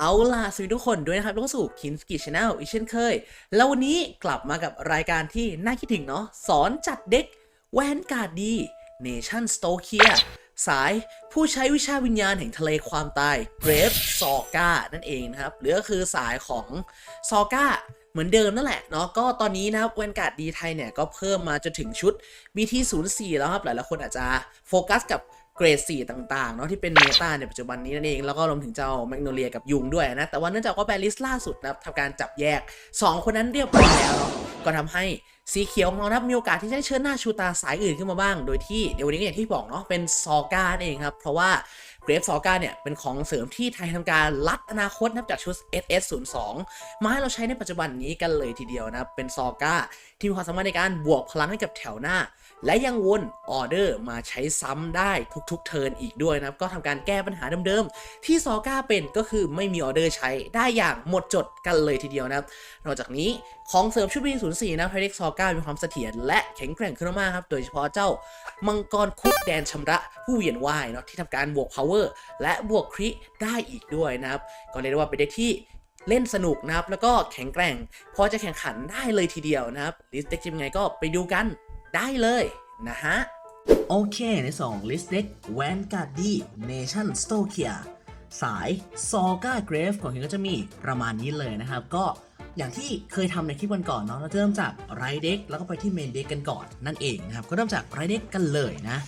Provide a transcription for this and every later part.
เอาล่ะสวัสดีทุกคนด้วยนะครับทุกสู่คินสกิชแนลอีกเช่นเคย แล้ววันนี้กลับมากับรายการที่น่าคิดถึงเนาะสอนจัดเด็กแวนการ์ดดีเนชั่นสโตเคียสายผู้ใช้วิชาวิญญาณแห่งทะเลความตายเกรฟซอก้านั่นเองนะครับหรือก็คือสายของซอก้าเหมือนเดิมนั่นแหละเนาะก็ตอนนี้นะครับแวนการ์ดดีไทยเนี่ยก็เพิ่มมาจนถึงชุด BT04 แล้วครับหลายๆคนอาจจะโฟกัสกับ เกรด4ต่างๆเนาะที่เป็นเมตาในปัจจุบันนี้นั่นเอง แล้วก็รวมถึงเจ้าแมกโนเลียกับยุงด้วยนะ แต่ว่าเนื่องจากว่าแบลิสล่าสุดนะทำการจับแยก 2 คนนั้นเรียบร้อยแล้วก็ทำให้ สีเขียวของเรานะครับมีโอกาสที่จะได้เชิญหน้าชูตาสายอื่นขึ้นมาบ้าง โดยที่เดี๋ยววันนี้ก็อย่างที่บอกเนาะเป็นซอก้านั่นเองครับ เพราะว่าเกรฟซอก้าเนี่ยเป็นของเสริมที่ไทยทำการลัดอนาคตนับจากชุด SS02 มาให้เราใช้ในปัจจุบันนี้กันเลยทีเดียวนะครับเป็นซอก้าที่มีความสามารถในการบวกพลังให้กับแถวหน้า และยังวนออเดอร์มาใช้ซ้ำได้ทุกๆเทิร์นอีกด้วยนะครับก็ทำการแก้ปัญหาเดิมๆ ที่ซอก้าเป็นก็คือไม่มีออเดอร์ใช้ได้อย่างหมดจดกันเลยทีเดียวนะครับนอกจากนี้ของเสริมชุดบีศูนย์สี่นะไพเด็กซอก้ามีความเสถียรและแข็งแกร่งขึ้นมากครับ โดยเฉพาะเจ้ามังกรคุกแดนชำระผู้เวียนว่ายเนาะที่ทำการบวก power และบวกคริได้อีกด้วยนะครับ ก็เรียกได้ว่าเป็นเด็กที่เล่นสนุกนะครับ แล้วก็แข็งแกร่ง พอจะแข่งขันได้เลยทีเดียวนะครับลิสต์เด็กจะเป็นไงก็ไปดูกันได้เลยนะฮะโอเคในสองลิสต์เด็กแวนการ์ดีเนชั่นสโตเคียสายซอก้าเกรฟของเฮงก็จะมีประมาณนี้เลยนะครับ ก็ อย่างที่เคยทำในคลิปวันก่อนเนาะเราจะเริ่มจากไรเด็กแล้วก็ไปที่เมนเด็กกันก่อนนั่นเองนะครับ ก็เริ่มจากไรเด็กกันเลยนะ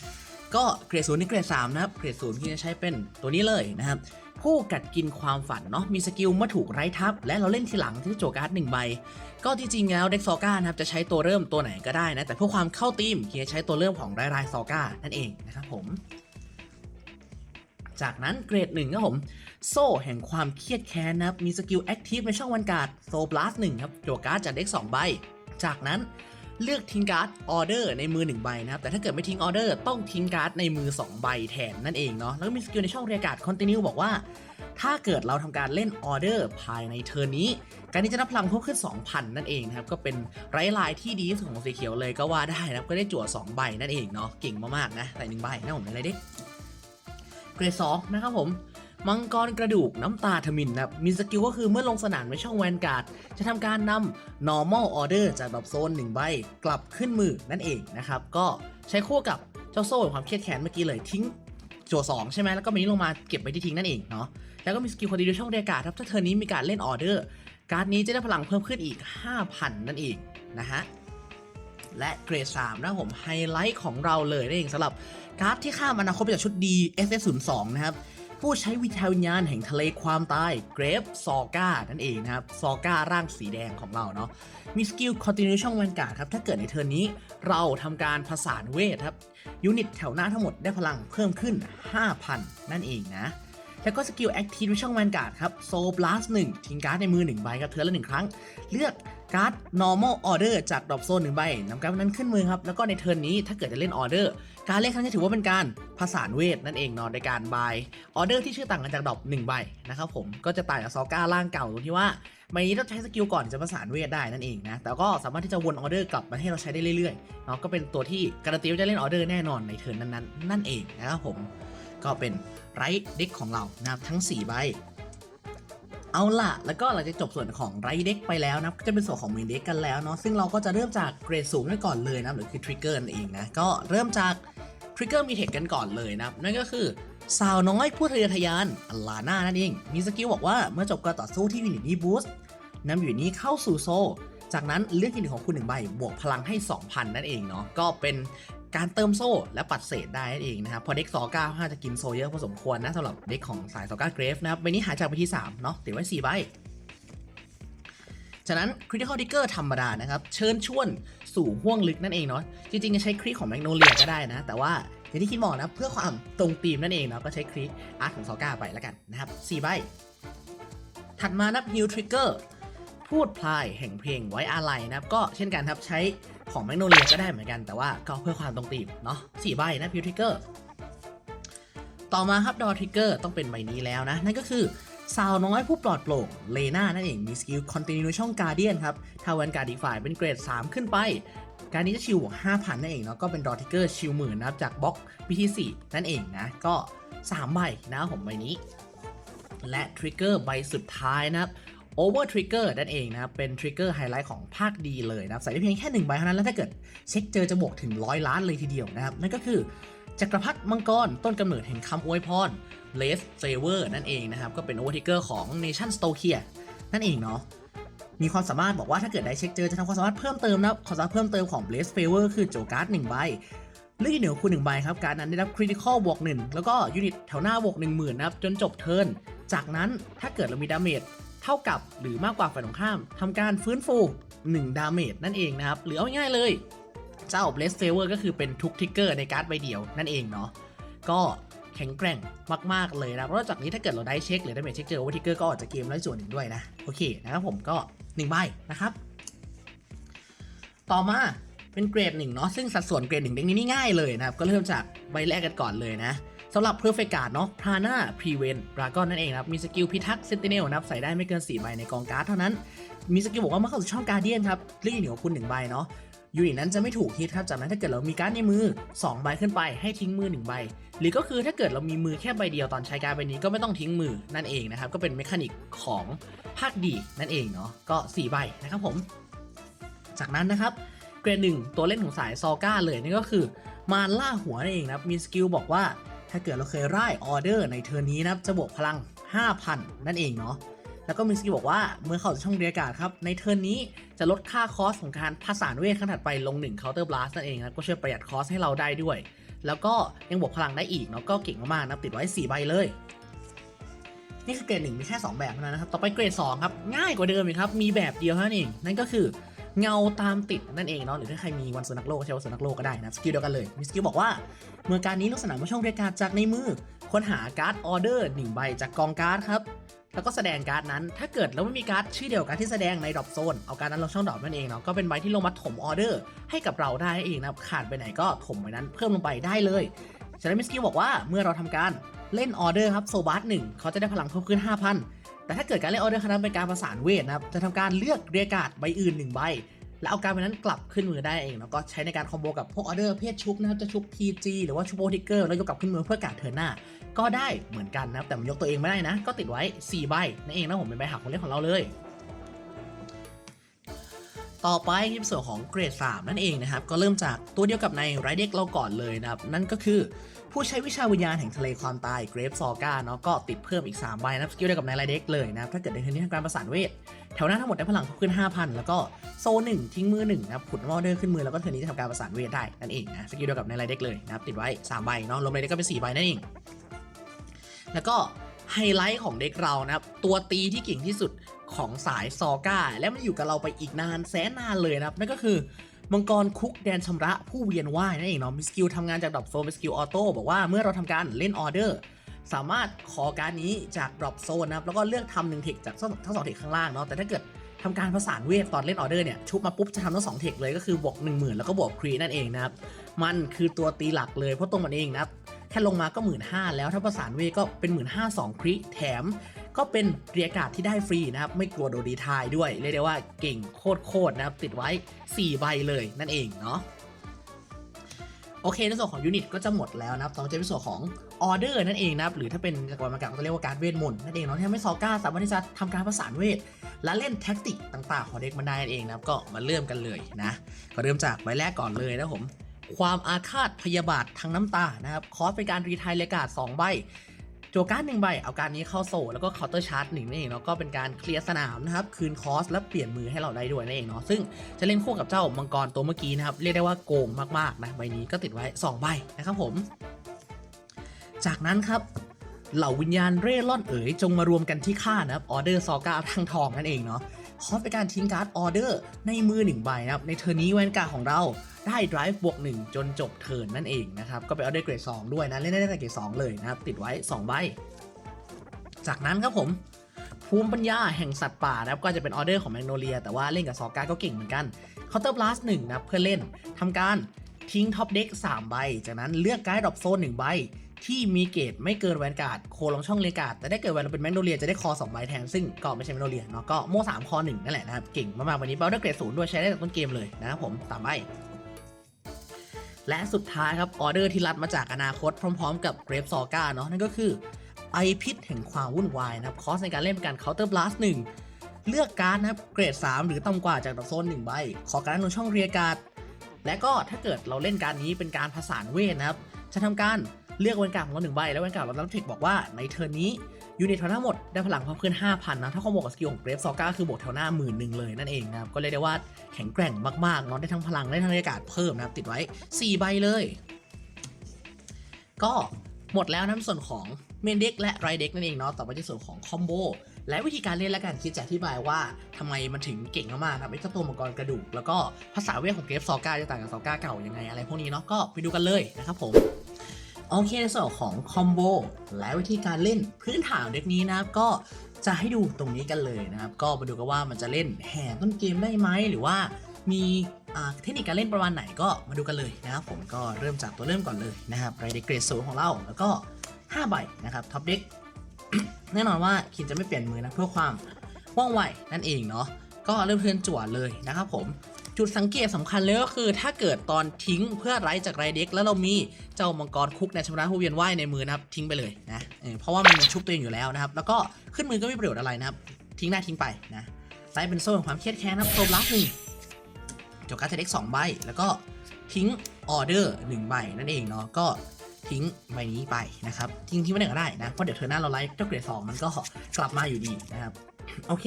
ก็เกรดศูนย์ในเกรด3นะครับ เกรดศูนย์ที่จะใช้เป็นตัวนี้เลยนะครับ ผู้กัดกินความฝันเนาะ มีสกิลเมื่อถูกไร้ทับ และเราเล่นทีหลังที่โจการ์ดหนึ่งใบ ก็ที่จริงแล้วเด็กซอก้านะครับจะใช้ตัวเริ่มตัวไหนก็ได้นะ แต่เพื่อความเข้าทีมเฮียใช้ตัวเริ่มของไรไรซอก้านั่นเองนะครับผม จากนั้นเกรดหนึ่งครับผม โซ่แห่งความเครียดแค้นนะครับ มีสกิลแอคทีฟในช่องวันการ์ดโซบลัสหนึ่งครับโจการ์ดจากเด็ก2ใบ จากนั้นเลือกทิ้งการ์ดออเดอร์ในมือ 1 ใบนะครับ แต่ถ้าเกิดไม่ทิ้งออเดอร์ต้องทิ้งการ์ดในมือ 2 ใบแทนนั่นเองเนาะ แล้วก็มีสกิลในช่องเรียกการ์ดคอนติเนียบอกว่า ถ้าเกิดเราทำการเล่นออเดอร์ภายในเทอร์นี้ การนี้จะนับพลังเพิ่มขึ้น 2,000 นั่นเองนะครับ ก็เป็นไรลายที่ดีที่สุดของสีเขียวเลยก็ว่าได้นะครับ ก็ได้จั่ว2ใบนั่นเองเนาะ เก่งมากๆนะแต่หนึ่งใบนะผมอะไรเด็กเกรดสองนะครับผม มังกรกระดูกน้ำตาทมินนะครับ มีสกิลก็คือเมื่อลงสนามในช่องแวนการ์ด จะทำการนำ normal order จากดรอปโซน1ใบ กลับขึ้นมือนั่นเองนะครับ ก็ใช้คู่กับเจ้าโซ่แห่งความเครียดแค้นเมื่อกี้เลยทิ้งจั่ว2ใช่ไหมแล้วก็มีนี้ลงมาเก็บไว้ที่ทิ้งนั่นเองเนาะ แล้วก็มีสกิลคอนดิวช่องเรียการ์ดครับ ถ้าเทอร์นี้มีการเล่นออเดอร์ การ์ดนี้จะได้พลังเพิ่มขึ้นอีก 5,000 นั่นเองนะฮะ และเกรด3นะครับผมไฮไลท์ของเราเลยนั่นเองสำหรับการ์ดที่ข้ามอนาคตไปจากชุด D SS02 นะครับ ผู้ใช้วิชาวิญาณแห่งทะเลความตายเกรฟซอก้านั่นเองนะครับซอก้าร่างสีแดงของเราเนาะมีสกิลคอนติเนียช่องแวนการ์ดครับถ้าเกิดในเทิร์นนี้เราทำการผสานเวทครับยูนิตแถวหน้าทั้งหมดได้พลังเพิ่มขึ้น 5,000 นั่นเองนะ แล้วก็สกิลแอคทีฟช่องแวนการ์ดครับโซบลัส1ทิ้งการ์ดในมือ 1 ใบครับเธอละ1ครั้ง เลือกการ์ด normal order จากดรอปโซน1ใบนำการ์ดนั้นขึ้นมือครับ แล้วก็ในเทิร์นนี้ถ้าเกิดจะเล่นออเดอร์การเล่นครั้งนี้ถือว่าเป็นการผสานเวทนั่นเองเนาะในการบายออเดอร์ที่ชื่อต่างกันจากดรอป1ใบนะครับผมก็จะต่างจากซอก้าร่างเก่าตรงที่ว่าใบนี้ต้องใช้สกิลก่อนจะผสานเวทได้นั่นเองนะ แต่ก็สามารถที่จะวนออเดอร์กลับมาให้เราใช้ได้เรื่อยๆเนาะก็เป็นตัวที่การันตีว่าจะเล่นออเดอร์แน่นอนในเทิร์นนั้นๆนั่นเองนะครับผม ก็เป็นไรเด็กของเรานะครับทั้ง 4 ใบ เอาล่ะ แล้วก็หลังจากจบส่วนของไรเด็กไปแล้วนะก็จะเป็นส่วนของเมนเด็กกันแล้วเนาะซึ่งเราก็จะเริ่มจากเกรดสูงกันก่อนเลยนะหรือคือทริกเกอร์นั่นเองนะก็เริ่มจากทริกเกอร์มีเทคกันก่อนเลยนะนั่นก็คือสาวน้อยผู้ทะเยอทะยานอลาน่านั่นเอง มีสกิลบอกว่าเมื่อจบการต่อสู้ที่ยูนิตนี้บูสต์นำยูนิตนี้เข้าสู่โซจากนั้นเลือกยูนิตของคุณหนึ่งใบบวกพลังให้ 2,000 นั่นเองเนาะก็เป็น การเติมโซ่และปัดเศษได้นั่นเองนะครับ พอเด็กซอก้าว่าจะกินโซเยอะพอสมควรนะสำหรับเด็กของสายซอก้าเกรฟนะครับใบนี้หายจากใบที่3เนาะติดไว้4ใบฉะนั้น Critical Trigger ธรรมดานะครับ เชิญชวนสู่ห้วงลึกนั่นเองเนาะจริงๆ จะใช้คลิกของแมกโนเลียก็ได้นะ แต่ว่าอย่างที่คิดบอกนะ เพื่อความตรงธีมนั่นเองเนาะก็ใช้คลิกอาร์ตของซอก้าไปแล้วกันนะครับ4ใบ ถัดมานับ Heal Trigger พูดพลายแห่งเพลงไว้อาลัยนะครับ ก็เช่นกันครับใช้ ของแมกโนเลียก็ได้เหมือนกันแต่ว่าก็เพื่อความตรงตีมเนาะสี่ใบนะพิวทริกเกอร์ต่อมาครับดอทริกเกอร์ต้องเป็นใบนี้แล้วนะ นั่นก็คือสาวน้อยผู้ปลอดโปร่งเลน่านั่นเองมีสกิลคอนติเนียช่องการเดียนครับถ้าวันการดีฝ่ายเป็นเกรด 3 ขึ้นไป การนี้จะชิว5,000 นั่นเองเนาะก็เป็นดอทริกเกอร์ชิวหมื่นนะครับจากบล็อก BT4 นั่นเองนะ ก็ 3 ใบนะผมใบนี้ และทริกเกอร์ใบสุดท้ายนะครับ Over Trigger นั่นเองนะครับ เป็นทริกเกอร์ไฮไลท์ของภาคดีเลยนะครับ ใส่ได้เพียงแค่หนึ่งใบเท่านั้น แล้วถ้าเกิดเช็คเจอจะบวกถึงร้อยล้านเลยทีเดียวนะครับ นั่นก็คือจักรพรรดิมังกร ต้นกำเนิดแห่งคำอวยพร Blaze Flavor นั่นเองนะครับ ก็เป็น Over Trigger ของ Nation s t o k i a นั่นเองเนาะมีความสามารถบอกว่าถ้าเกิดได้เช็คเจอจะทำความสามารถเพิ่มเติมนะความสามารถเพิ่มเติมของ Blaze Favor คือโจการ์ดหนึ่งใบเลือกเหนือคูณหนึ่งใบครับ การนั้นได้รับ Critical บวกหนึ่งแล้วก็ยูนิตแถวหน้าบวกหนึ่งหมื่นนะครับ จนจบเทิร์นจากนั้นถ้าเกิดเรามีดาเมจ เท่ากับหรือมากกว่าฝ่ายตรงข้ามทำการฟื้นฟู 1 ดาเมจนั่นเองนะครับ หรือเอาง่ายเลย เจ้า Blaze Favor ก็คือเป็นทุกทิกเกอร์ในการ์ดใบเดียวนั่นเองเนาะก็แข็งแกร่งมาก ๆ เลยนะเพราะว่าจากนี้ถ้าเกิดเราได้เช็คหรือได้เมจเช็คเจอวอร์ทิกเกอร์ก็ออกจากเกมได้ส่วนหนึ่งด้วยนะโอเคนะครับผมก็1ใบนะครับต่อมาเป็นเกรดหนึ่งเนาะซึ่งสัดส่วนเกรดหนึ่งเด้งนี้นี่ง่ายเลยนะครับ ก็เริ่มจากใบแรกกันก่อนเลยนะ สำหรับ Perfect Guard เนาะ Prana Prevent Dragon นั่นเองครับ มีสกิลพิทักษ์ Sentinel นะครับ ใส่ได้ไม่เกิน 4 ใบในกองการ์ดเท่านั้น มีสกิลบอกว่าเมื่อเข้าสู่ช่องการเดียนครับรีเหนียวคุณ1ใบเนาะยูนิตนั้นจะไม่ถูกฮิตครับ จากนั้นถ้าเกิดเรามีการ์ดในมือ 2 ใบขึ้นไปให้ทิ้งมือ 1 ใบ หรือก็คือถ้าเกิดเรามีมือแค่ใบเดียวตอนใช้การ์ดใบนี้ก็ไม่ต้องทิ้งมือนั่นเองนะครับ ก็เป็นเมคานิกของภาคดีนั่นเองเนาะ ก็ 4 ใบนะครับผม จากนั้นนะครับ เกรดหนึ่งตัวเล่นของสายซอก้าเลยนั่นก็คือ มารล่าหัวนั่นเองนะครับ มีสกิลบอกว่า ถ้าเกิดเราเคยไล่ออเดอร์ในเทอร์นี้นะครับจะบวกพลัง 5,000 นั่นเองเนาะแล้วก็มีสกิลบอกว่าเมื่อเข้าช่องเรียกการ์ดครับ ในเทิร์นนี้จะลดค่าคอสของการผสานเวทขั้นถัดไปลง1 Counter Blast นั่นเองนะก็ช่วยประหยัดคอสให้เราได้ด้วย แล้วก็ยังบวกพลังได้อีกเนาะก็เก่งมากๆนะติดไว้4ใบเลย นี่คือเกรดหนึ่งมีแค่ 2 แบบเท่านั้นนะครับ ต่อไปเกรด2ครับง่ายกว่าเดิมอีกครับมีแบบเดียวเท่านั้นเองนั่นก็คือ เงาตามติดนั่นเองเนาะหรือถ้าใครมีวันสุนัขโลกใช้วันสุนัขโลกก็ได้นะสกิลเดียวกันเลยมีสกิลบอกว่า เมื่อการนี้ลงสนามมาช่องเรียกการ์ดจากในมือค้นหาการ์ดออเดอร์1ใบจากกองการ์ดครับแล้วก็แสดงการ์ดนั้น ถ้าเกิดเราไม่มีการ์ดชื่อเดียวกันที่แสดงในดรอปโซน เอาการ์ดนั้นลงช่องดรอปนั่นเองเนาะ ก็เป็นใบที่ลงมาถมออเดอร์ให้กับเราได้เองนะ ขาดไปไหนก็ถมไปนั้นเพิ่มลงไปได้เลย ฉะนั้นมิสกิลบอกว่าเมื่อเราทำการเล่นออเดอร์ครับโซบัสหนึ่งเขาจะได้พลังเพิ่มขึ้น 5,000 แต่ถ้าเกิดการเล่นออเดอร์ครั้งนั้นเป็นการประสานเวทนะครับ จะทำการเลือกเรียกาดใบอื่นหนึ่งใบ แล้วเอาการใบนั้นกลับขึ้นมือได้เอง แล้วก็ใช้ในการคอมโบกับพวกออเดอร์เพศชุบนะครับ จะชุบ PG หรือว่าชุบโอทิกเกอร์แล้วยกกลับขึ้นมือเพื่อการดเทิร์นหน้า ก็ได้เหมือนกันนะครับ แต่มันยกตัวเองไม่ได้นะ ก็ติดไว้ 4 ใบนั่นเองนะผมเป็นใบหักของเล่นของเราเลย ต่อไปที่เป็นส่วนของเกรด3นั่นเองนะครับ ก็เริ่มจากตัวเดียวกับในไรเด็กเราก่อนเลยนะครับ นั่นก็คือ ผู้ใช้วิชาวิญญาณแห่งทะเลความตายเกรฟซอก้าเนาะก็ติดเพิ่มอีก3ใบนะสกิลเดียวกับในไรเด็กเลยนะถ้าเกิดในเทอร์นนี้ทำการประสานเวทแถวหน้าทั้งหมดได้พลังเพิ่มขึ้น 5,000 แล้วก็โซหนึ่งทิ้งมือ1นะครับขุดมอเดอร์ขึ้นมือแล้วก็เทอร์นนี้จะทำการประสานเวทได้นั่นเองนะสกิลเดียวกับในไรเด็กเลยนะครับติดไว้3ใบเนาะรวมไรเด็กก็เป็น4ใบนั่นเองแล้วก็ไฮไลท์ของเด็กเรานะครับตัวตีที่เก่งที่สุดของสายซอก้าและมันอยู่กับเราไปอีกนานแสนนานเลยนะครับนั่นก็คือ มังกรคุกแดนชำระผู้เวียนว่ายนั่นเองเนาะมีสกิลทำงานจากดรอปโซนเป็นสกิลออโต้บอกว่าเมื่อเราทำการเล่นออเดอร์สามารถขอการนี้จากดรอปโซนนะครับแล้วก็เลือกทำหนึ่งเทคจากทั้งสองเทคข้างล่างเนาะแต่ถ้าเกิดทำการผสานเวทตอนเล่นออเดอร์เนี่ยชุบมาปุ๊บจะทำทั้งสองเทคเลยก็คือบวก1 0,000 แล้วก็บวกครีนั่นเองนะครับมันคือตัวตีหลักเลยเพราะตรงมันเองนะครับแค่ลงมาก็หมื่นห้าแล้วถ้าประสานเวทก็เป็นหมื่นห้าสองคริแถม ก็เป็นเรียการ์ดที่ได้ฟรีนะครับ ไม่กลัวโดนดีทายด้วย เรียกได้ว่าเก่งโคตรๆนะครับ ติดไว้ 4 ใบเลยนั่นเองเนาะโอเคในส่วนของยูนิตก็จะหมดแล้วนะครับต่อจะเป็นส่วนของออเดอร์นั่นเองนะครับ หรือถ้าเป็นจักรวาลมังกรก็จะเรียกว่าการเวทมนต์นั่นเองเนาะที่ทำให้ซอก้าสามารถที่จะทำการประสานเวท และเล่นแท็กติกต่างๆ ของเด็กมันได้นั่นเองนะครับ ก็มาเริ่มกันเลยนะ ก็เริ่มจากใบแรกก่อนเลยนะผม ความอาฆาตพยาบาททางน้ำตานะครับ คอสเป็นการรีไทายเลกาด2ใบ โจการ์ดหนึ่งใบเอาการนี้เข้าโซแล้วก็เคาน์เตอร์ชาร์จหนึ่งนั่นเองเนาะก็เป็นการเคลียร์สนามนะครับคืนคอสและเปลี่ยนมือให้เราได้ด้วยนั่นเองเนาะซึ่งจะเล่นคู่กับเจ้ามังกรตัวเมื่อกี้นะครับเรียกได้ว่าโกงมากๆนะใบนี้ก็ติดไว้ 2 ใบนะครับผม จากนั้นครับเหล่าวิญญาณเร่ร่อนเอ๋ยจงมารวมกันที่ข้านะครับออเดอร์ซอก้าทางทองนั่นเองเนาะคอสเป็นการทิ้งการ์ดออเดอร์ในมือหนึ่งใบนะครับในเทอร์นนี้แวนการ์ดของเรา ได้ drive บวก 1 จนจบเทิร์นนั่นเองนะครับ ก็เป็นออเดอร์เกรด 2 ด้วยนะ เล่นได้แต่เกรด 2 เลยนะครับ ติดไว้ 2 ใบ จากนั้นครับผม ภูมิปัญญาแห่งสัตว์ป่านะครับ ก็จะเป็นออเดอร์ของแมกโนเลีย แต่ว่าเล่นกับซอก้าก็เก่งเหมือนกันเคาน์เตอร์บลัสหนึ่งนะครับเพื่อเล่นทำการทิ้งท็อปเด็ก3ใบ จากนั้นเลือกไการ์ดรอปโซน1ใบที่มีเกรดไม่เกินแวนการ์ดโคลงช่องเลกาดแต่ถ้เกิดแวนเราเป็นแมกโนเลียจะได้คอ2ใบแทน ซึ่งก็ไม่ใช่แมกโนเลียเนาะก็โม่3คอ1นั่นแหละนะครับ เก่งมากๆวันนี้เบลเดอร์เกรดศูนย์ด้วยใช้ได้ตั้งต้นเกมเลยนะครับผมสามใบ และสุดท้ายครับออเดอร์ที่รัดมาจากอนาคตพร้อม ๆ กับเกรฟซอก้าเนาะนั่นก็คือไอพิษแห่งความวุ่นวายนะครับคอสในการเล่นเป็นการเคาน์เตอร์บลัสหนึ่งเลือกการ์ดนะครับเกรด 3 หรือต่ำกว่าจากดอกโซน1ใบขอการดลงช่องเรียการ์ดและก็ถ้าเกิดเราเล่นการนี้เป็นการผสานเวทนะครับจะทำการ เลือกแวนการ์ดของเราหนึ่งใบ แล้วแวนการ์ดเรารับเทคบอกว่าในเทิร์นนี้ยูนิตทั้งหมดได้พลังเพิ่มขึ้น 5,000 นะ ถ้าเขาบกกับสกิลของเกรฟซอก้าคือบวกแถวหน้าหมื่นหนึ่งเลยนั่นเองนะครับ ก็เรียกได้ว่าแข็งแกร่งมากๆเนาะได้ทั้งพลังได้ทั้งบรรยากาศเพิ่มนะครับติดไว้ 4 ใบเลย ก็หมดแล้วนะในส่วนของเมนเด็กและไรเด็กนั่นเองเนาะต่อไปที่ส่วนของคอมโบและวิธีการเล่นและการคิดจะอธิบายว่าทำไมมันถึงเก่งมากๆนะครับไอ้เจ้าตัวมังกรกระดูก แล้วก็ภาษาเวทของเกรฟซอก้าจะต่างกับซอก้าเก่ายังไงอะไรพวกนี้เนาะก็ไปดูกันเลยนะครับผม โอเคในส่วนของคอมโบและวิธีการเล่นพื้นฐานเด็กนี้นะครับก็จะให้ดูตรงนี้กันเลยนะครับ ก็มาดูกันว่ามันจะเล่นแห่ต้นเกมได้ไหมหรือว่ามีเทคนิคการเล่นประมาณไหนก็มาดูกันเลยนะครับ ผมก็เริ่มจากตัวเริ่มก่อนเลยนะครับไรเด็กเกรดศูนย์ของเราแล้วก็ 5 ใบนะครับท็อปเด็กแน่นอนว่าคินจะไม่เปลี่ยนมือนะเพื่อความว่องไวนั่นเองเนาะก็เริ่มเทินจั่วเลยนะครับผม จุดสังเกตสำคัญเลยก็คือ ถ้าเกิดตอนทิ้งเพื่อไร้จากไรเด็ก แล้วเรามีเจ้ามังกรคุกในชำระผู้เวียนว่ายในมือนะครับทิ้งไปเลยนะเพราะว่ามันชุบตัวเองอยู่แล้วนะครับ แล้วก็ขึ้นมือก็ไม่ประโยชน์อะไรนะครับ ทิ้งได้ทิ้งไปนะไซส์เป็นโซ่ของความเครียดแค้นนะครับโซบลักหนึ่งจบการ์ดเด็กสองใบแล้วก็ทิ้งออเดอร์หนึ่งใบนั่นเองเนาะก็ ทิ้งใบนี้ไปนะครับทิ้งทิ้งไว้ไหนก็ได้นะเพราะเดี๋ยวเธอหน้าเราไลฟ์เจ้าเกรดสองมันก็กลับมาอยู่ดีนะครับโอเค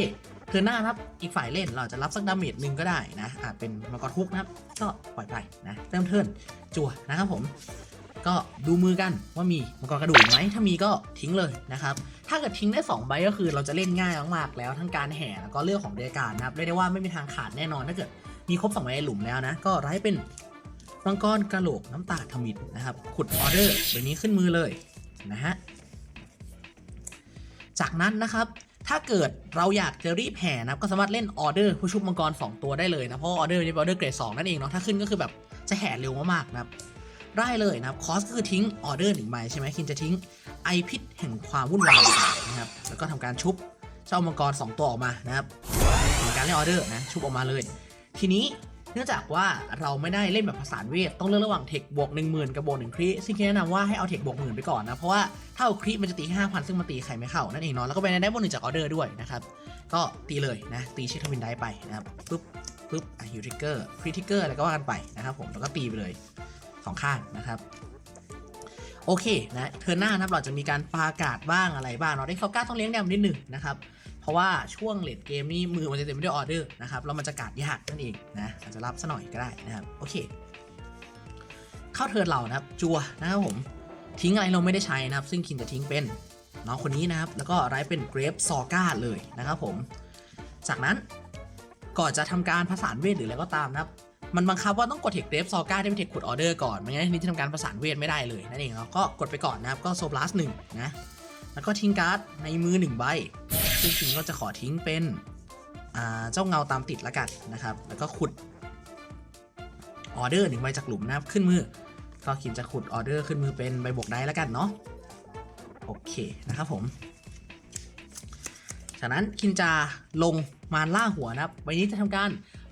เธอหน้าครับอีกฝ่ายเล่นเราจะรับสักดาเมจหนึ่งก็ได้นะอาจเป็นมังกรคุกนะครับ ก็ปล่อยไปนะเริ่มเทิร์นจั่วนะครับผม ก็ดูมือกันว่ามีมังกรกระดูกไหมถ้ามีก็ทิ้งเลยนะครับถ้าเกิดทิ้งได้2ใบก็คือเราจะเล่นง่ายมากๆแล้วทั้งการแห่แล้วก็เรื่องของเดการนะครับเรียกได้ว่าไม่มีทางขาดแน่นอนถ้าเกิดมีครบ2ใบในหลุมแล้วนะ ก็ไร้เป็น มังกรกระโหลกน้ำตาทมิดนะครับ ขุดออเดอร์ใบนี้ขึ้นมือเลยนะฮะ จากนั้นนะครับ ถ้าเกิดเราอยากจะรีบแห่นะครับ ก็สามารถเล่นออเดอร์ผู้ชุบมังกร 2 ตัวได้เลยนะ เพราะออเดอร์นี่เป็นออเดอร์เกรด2นั่นเองเนาะ ถ้าขึ้นก็คือแบบจะแห่เร็วมากๆนะครับ ได้เลยนะครับ คอสก็คือทิ้งออเดอร์หนึ่งใบใช่ไหมคินจะทิ้งไอพิษแห่งความวุ่นวายนะครับ แล้วก็ทำการชุบเจ้ามังกร 2 ตัวออกมานะครับทำการเล่นออเดอร์นะ ชุบออกมาเลย ทีนี้ เนื่องจากว่าเราไม่ได้เล่นแบบผสานเวท ต้องเลือกระหว่างเทคบวก1 0,000 กับบวก1คริซึ่งแนะนำว่าให้เอาเทคบวกหมื่นไปก่อนนะ เพราะว่าถ้าเอาคริมันจะตีแค่5,000 ซึ่งมันตีใครไม่เข้านั่นเองเนาะแล้วก็ไปได้บวกหนึ่งจากออเดอร์ด้วยนะครับก็ตีเลยนะตีเช็คทวินได้ไปนะครับปุ๊บปุ๊บอะฮิวทริกเกอร์คริทิกเกอร์อะไรก็ว่ากันไปนะครับผมแล้วก็ตีไปเลยสองข้างนะครับโอเคนะเทอร์หน้านะครับเราจะมีการปาอากาศบ้างอะไรบ้างเนาะได้เขากล้าต้องเลี้ยงแดมนิดหนึ่งนะครับ เพราะว่าช่วงเลดเกมนี่มือมันจะเต็มไปด้วยออเดอร์นะครับแล้วมันจะกาดยากนั่นเองนะอาจจะรับซะหน่อยก็ได้นะครับโอเค เข้าเทิร์นเรานะครับจัวนะครับผมทิ้งอะไรเราไม่ได้ใช้นะครับ ซึ่งคินจะทิ้งเป็นน้องคนนี้นะครับ แล้วก็ไร้เป็นเกรฟซอก้าเลยนะครับผม จากนั้นก่อนจะทำการผสานเวทหรืออะไรก็ตามนะครับ มันบังคับว่าต้องกดเทคเกรฟซอก้าที่เป็นเทคขุดออเดอร์ก่อนไม่งั้นทีนี้จะทำการผสานเวทไม่ได้เลยนั่นเองเนาก็กดไปก่อนนะครับก็โซบลัสหนึ่งนะแล้วก็ทิ้งการ์ดในมือหนึ่งใบ ซึ่งจริงก็จะขอทิ้งเป็นเจ้าเงาตามติดละกันนะครับ แล้วก็ขุดออเดอร์หนึ่งใบจากหลุมนะครับขึ้นมือ ก็คินจะขุดออเดอร์ขึ้นมือเป็นใบบวกได้ล้วกันเนาะโอเคนะครับผม จากนั้นคินจะลงมารล่าหัวนะครับใบนี้จะทำการ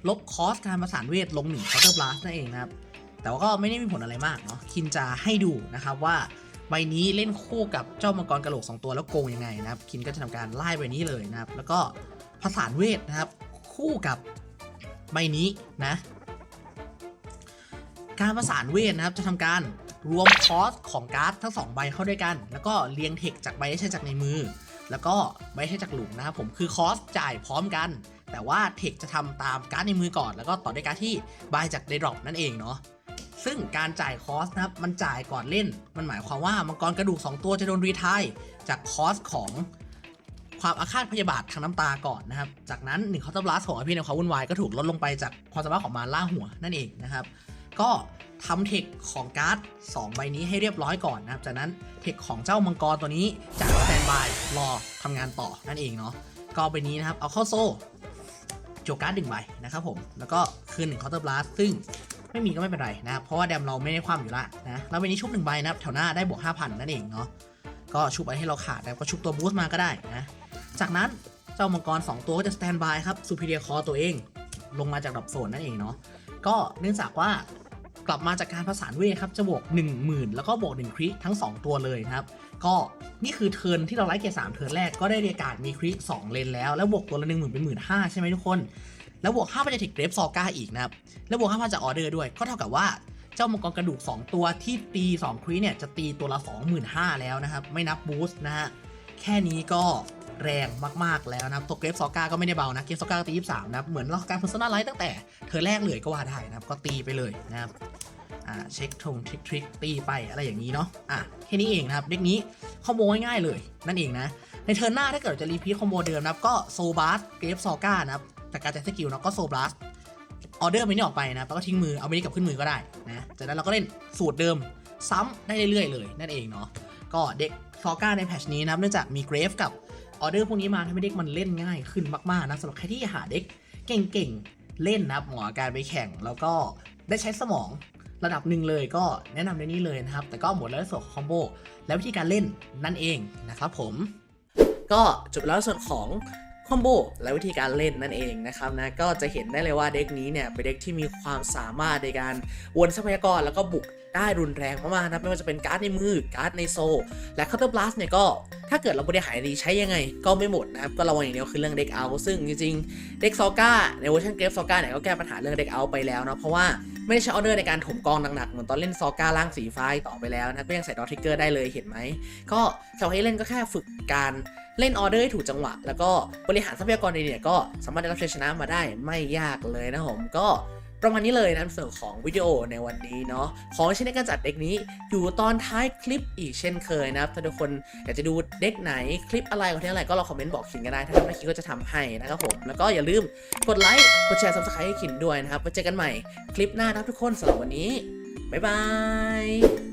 ลบคอสการประสานเวทลงหนึ่งเคาน์เตอร์บลัสนั่นเองนะครับ แต่ว่าก็ไม่ได้มีผลอะไรมากเนาะคินจะให้ดูนะครับว่า ใบนี้เล่นคู่กับเจ้ามังกรกระโหลก2ตัวแล้วโกงยังไงนะครับคินก็จะทำการไล่ใบนี้เลยนะครับ แล้วก็ผสานเวทนะครับ คู่กับใบนี้นะ การประสานเวทนะครับจะทำการรวมคอสของการ์ดทั้งสองใบเข้าด้วยกัน แล้วก็เรียงเทคจากใบที่ใช้จากในมือ แล้วก็ใบที่ใช้จากหลุมนะครับผมคือคอสจ่ายพร้อมกัน แต่ว่าเทคจะทำตามการ์ดในมือก่อน แล้วก็ต่อด้วยการดที่ใบจากเดรอปนั่นเองเนาะ ซึ่งการจ่ายคอสนะครับมันจ่ายก่อนเล่น มันหมายความว่ามังกรกระดูก 2 ตัวจะโดนรีทายจากคอสของความอาฆาตพยาบาททางน้ำตาก่อนนะครับ จากนั้นหนึ่งคอร์บลัสของอภิในความวุ่นวายก็ถูกลดลงไปจากความสามารถของมารล่าหัวนั่นเองนะครับ ก็ทำเทคของการ์ด2ใบนี้ให้เรียบร้อยก่อนนะครับ จากนั้นเทคของเจ้ามังกรตัวนี้จะสแตนบายรอทำงานต่อนั่นเองเนาะ ก็ใบนี้นะครับเอาเข้าโซ่โจการ์ดหนึ่งใบนะครับผม แล้วก็คืนหนึ่งเคาน์เตอร์บลัสซึ่ง ไม่มีก็ไม่เป็นไรนะครับเพราะว่าแดมเราไม่ได้คว่ำอยู่ละนะแล้วใบนี้ชุบหนึ่งใบนะครับแถวหน้าได้บวก5,000นั่นเองเนาะก็ชุบไปให้เราขาดแล้วก็ชุบตัวบูสต์มาก็ได้นะจากนั้นเจ้ามังกร 2 ตัวก็จะสแตนบายครับซูเปอร์เดียคอตัวเอง ลงมาจากดับโซนนั่นเองเนาะก็เนื่องจากว่ากลับมาจากการผสานเวทครับจะบวก 10,000 แล้วก็บวก1คริทั้ง 2 ตัวเลยครับ ก็นี่คือเทิร์นที่เราไล่เกียร์สามเทิร์นแรกก็ได้เรียกการมีคริ2เลนแล้ว แล้วบวกตัวละ1 0,000เป็น15,000ใช่ไหมทุกคน แล้วบวก5พันจากเทคเกรฟซอก้าอีกนะครับ แล้วบวก5พันจากออเดอร์ด้วย ก็เท่ากับว่าเจ้ามังกรกระดูก 2 ตัวที่ตี2คริเนี่ยจะตีตัวละ 25,000 แล้วนะครับ ไม่นับบูสต์นะฮะ แค่นี้ก็แรงมาก ๆ แล้วนะครับ ตัวเกรฟซอก้าก็ไม่ได้เบานะ เกรฟซอก้าตี 23 นะครับ เหมือนเราการ Persona Light ตั้งแต่เธอแรกเลยก็ว่าได้นะครับ ก็ตีไปเลยนะครับ อ่า เช็คทงทริกทริกตีไปอะไรอย่างนี้เนาะ อะ แค่นี้เองนะครับ เด็กนี้คอมโบง่ายๆเลย นั่นเองนะ ในเทิร์นหน้าถ้าเกิดจะรีพีทคอมโบเดิมนะครับ ก็โซบาสเกรฟซอก้านะครับ จากการใช้สกิลเนาะก็โซบาสออเดอร์มินี่ออกไปนะแล้วก็ทิ้งมือเอามินี่กลับขึ้นมือก็ได้นะจากนั้นเราก็เล่นสูตรเดิมซ้ำได้เรื่อยๆเลยนั่นเองเนาะก็เด็กซอก้าในแพชนี้นะครับเนื่องจากมีเกรฟกับออเดอร์พวกนี้มาทำให้เด็กมันเล่นง่ายขึ้นมากๆนะสำหรับใครที่หาเด็กเก่งๆเล่นนะหมอการไปแข่งแล้วก็ได้ใช้สมองระดับหนึ่งเลยก็แนะนำในนี้เลยนะครับ แต่ก็หมดแล้วส่วนของคอมโบและวิธีการเล่นนั่นเองนะครับผม ก็จบแล้วส่วนของ คอมโบและวิธีการเล่นนั่นเองนะครับนะก็จะเห็นได้เลยว่าเด็กนี้เนี่ยเป็นเด็กที่มีความสามารถในการวนทรัพยากรแล้วก็บุกได้รุนแรงมากๆนะไม่ว่าจะเป็นการ์ดในมือการ์ดในโซ และเคาน์เตอร์บลัสเนี่ยก็ถ้าเกิดเราบริหารดีใช้ยังไง ก็ไม่หมดนะครับก็ระวังอย่างเดียวคือเรื่องเด็กเอาซึ่งจริงๆเด็กซอก้าในเวอร์ชันเกรฟซอก้าเนี่ยก็แก้ปัญหาเรื่องเด็กเอาไปแล้วนะเพราะว่าไม่ได้ใช้ออเดอร์ในการถมกองหนักๆเหมือนตอนเล่นซอก้าล่างสีฟ้าต่อไปแล้วนะก็ยังใส่ดอททิกเกอร์ได้เลยเห็นไหมก็สำหรับให้เล่นก็แค่ฝึกการ เล่นออเดอร์ให้ถูกจังหวะ แล้วก็บริหารทรัพยากรดีเนี่ยก็สามารถได้รับชัยชนะมาได้ไม่ยากเลยนะผมก็ประมาณนี้เลยนะส่วนของวิดีโอในวันนี้เนาะของชิ้นในการจัดเด็กนี้อยู่ตอนท้ายคลิปอีกเช่นเคยนะครับถ้าทุกคนอยากจะดูเด็กไหนคลิปอะไรขอที่อะไรก็ลองคอมเมนต์บอกขินกันได้ ถ้าทำได้คิดก็จะทำให้นะครับผม แล้วก็อย่าลืมกดไลค์กดแชร์ subscribe ให้ขินด้วยนะครับไว้เจอกันใหม่คลิปหน้านะครับทุกคนสำหรับวันนี้บ๊ายบาย